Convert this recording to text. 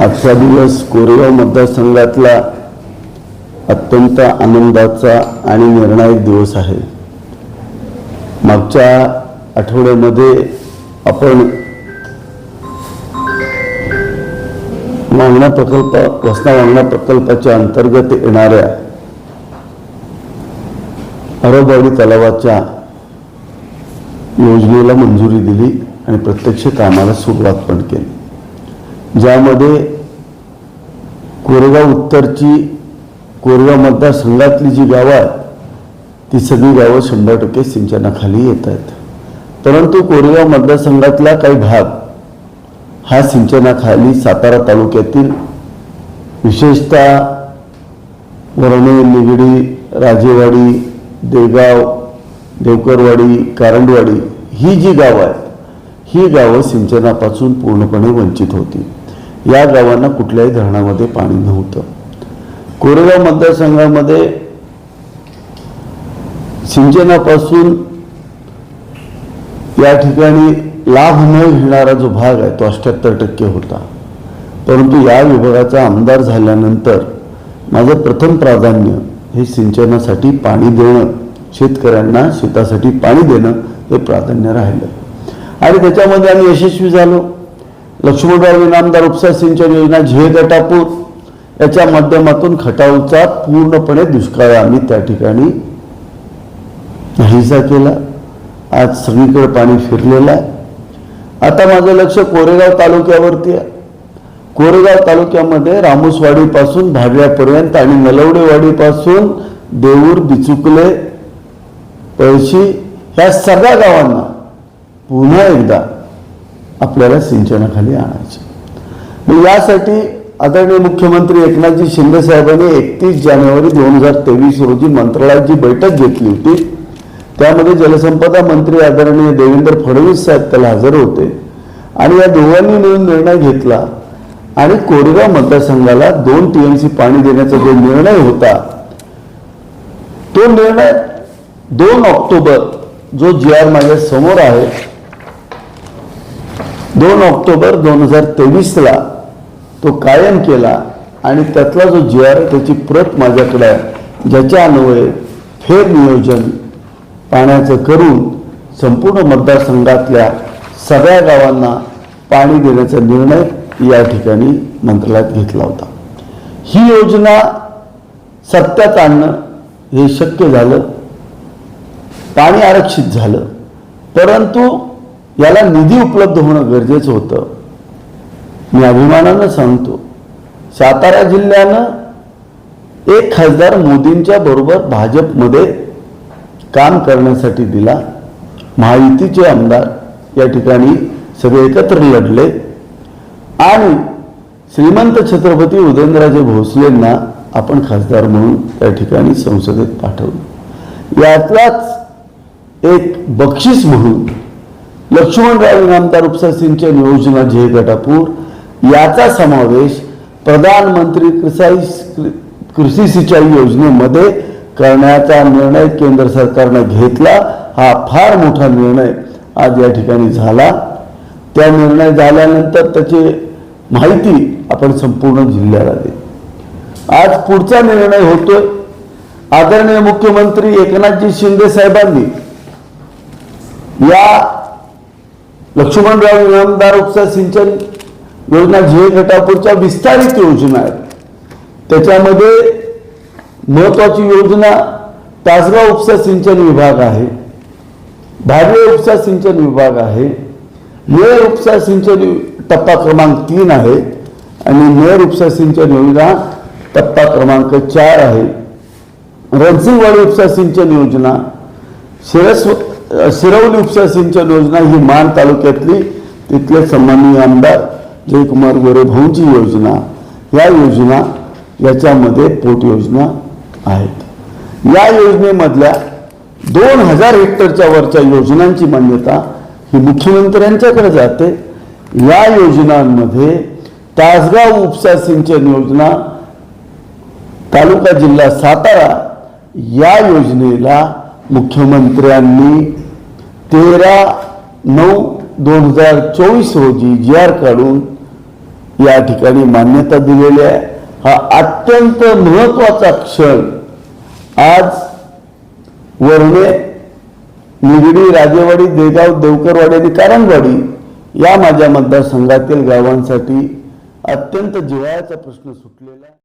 आजचा दिवस कोरेगाव मतदारसंघातला अत्यंत आनंदाचा आणि निर्णायक दिवस आहे. मागच्या आठवड्यामध्ये आपण वांगणा प्रकल्प वसना वांगणा प्रकल्पाच्या अंतर्गत येणाऱ्या अरबवाडी तलावाच्या योजनेला मंजुरी दिली. आणि प्रत्यक्ष कामाला सुरुवात पण केली. ज्यामध्ये कोरेगाव उत्तरची कोरेगाव मतदारसंघातली जी गावं आहेत ती सगळी गावं शंभर टक्के सिंचनाखाली येत आहेत. परंतु कोरेगाव मतदारसंघातला काही भाग हा सिंचनाखाली सातारा तालुक्यातील विशेषतः वरणे निगडी राजेवाडी देगाव देवकरवाडी कारंडवाडी ही जी गावं आहेत ही गावं सिंचनापासून पूर्णपणे वंचित होती. या गावांना कुठल्याही धरणामध्ये पाणी नव्हतं. कोरेगाव मतदारसंघामध्ये सिंचनापासून या ठिकाणी लाभ न घेणारा जो भाग आहे तो अठ्ठ्याहत्तर टक्के होता. परंतु या विभागाचा आमदार झाल्यानंतर माझं प्रथम प्राधान्य हे सिंचनासाठी पाणी देणं शेतकऱ्यांना शेतासाठी पाणी देणं हे प्राधान्य राहिलं. आणि त्याच्यामध्ये आम्ही यशस्वी झालो. लक्ष्मणराव इनामदार उपसा सिंचन योजना झे गटापूर याच्या माध्यमातून खटावचा पूर्णपणे दुष्काळ आम्ही त्या ठिकाणी नाहीसा केला. आज सगळीकडे पाणी फिरलेलं आहे. आता माझं लक्ष कोरेगाव तालुक्यावरती आहे. कोरेगाव तालुक्यामध्ये रामोसवाडीपासून भाडव्यापर्यंत आणि नलवडेवाडीपासून देऊर बिचुकले पळशी ह्या सगळ्या गावांना पुन्हा एकदा आपल्याला सिंचनाखाली आणायचं. मग यासाठी आदरणीय मुख्यमंत्री एकनाथजी शिंदे साहेबांनी एकतीस जानेवारी दोन हजार तेवीस रोजी मंत्रालयात जी बैठक घेतली होती. त्यामध्ये जलसंपदा मंत्री आदरणीय देवेंद्र फडणवीस साहेब त्याला हजर होते. आणि या दोघांनी मिळून निर्णय घेतला. आणि कोरेगाव मतदारसंघाला दोन टीएमसी पाणी देण्याचा जो निर्णय होता तो निर्णय दोन ऑक्टोबर जो जी आर माझ्यासमोर आहे दोन ऑक्टोबर दोन हजार तेवीसला तो कायम केला आणि त्यातला जो जी आर त्याची प्रत माझ्याकडे आहे ज्याच्या अन्वये फेर नियोजन पाण्याचं करून संपूर्ण मतदारसंघातल्या सगळ्या गावांना पाणी देण्याचा निर्णय या ठिकाणी मंत्रालयात घेतला होता. ही योजना सत्यात आणणं हे शक्य झालं. पाणी आरक्षित झालं. परंतु याला निधी उपलब्ध होणं गरजेचं होतं. मी अभिमानानं सांगतो सातारा जिल्ह्यानं एक खासदार मोदींच्या बरोबर भाजपमध्ये काम करण्यासाठी दिला. महायुतीचे आमदार या ठिकाणी सगळे एकत्र लढले. आणि श्रीमंत छत्रपती उदयनराजे भोसलेंना आपण खासदार म्हणून त्या ठिकाणी संसदेत पाठवलं. यातलाच एक बक्षीस म्हणून लक्ष्मणराव इनामदार उपसा सिंचन योजना झे गटापूर याचा समावेश प्रधानमंत्री कृषी कृषी सिंचाई योजनेमध्ये करण्याचा निर्णय केंद्र सरकारनं घेतला. हा फार मोठा निर्णय आज या ठिकाणी झाला. त्या निर्णय झाल्यानंतर त्याची माहिती आपण संपूर्ण जिल्ह्याला दे आज पुढचा निर्णय होतोय. आदरणीय मुख्यमंत्री एकनाथजी शिंदे साहेबांनी या लक्ष्मणराव इनामदार उपसा सिंचन योजना झे घटापूरच्या विस्तारित योजना आहेत. त्याच्यामध्ये महत्वाची योजना तासगाव उपसा सिंचन विभाग आहे भाडवे उपसा सिंचन विभाग आहे नेर उपसा सिंचन टप्पा क्रमांक तीन आहे आणि नेर उपसा सिंचन योजना टप्पा क्रमांक चार आहे. रणसिंगवाडी उपसा सिंचन योजना शिरस्व शिरवली उपसा सिंचन योजना ही मान तालुक्यातली तिथले सन्माननीय आमदार जयकुमार गोरे भाऊंची योजना या योजना याच्यामध्ये पोट योजना आहेत. या योजनेमधल्या दोन हजार हेक्टरच्या वरच्या योजनांची मान्यता ही मुख्यमंत्र्यांच्याकडे जाते. या योजनांमध्ये तासगाव उपसा सिंचन योजना तालुका जिल्हा सातारा या योजनेला मुख्यमंत्र्यांनी तेरा नऊ दोन हजार चोवीस रोजी जी आर काढून या ठिकाणी मान्यता दिलेली आहे. हा अत्यंत महत्त्वाचा क्षण आज वरणे निगडी राजेवाडी देगाव देवकरवाडी आणि कारणवाडी या माझ्या मतदारसंघातील गावांसाठी अत्यंत जिव्हाळ्याचा प्रश्न सुटलेला आहे.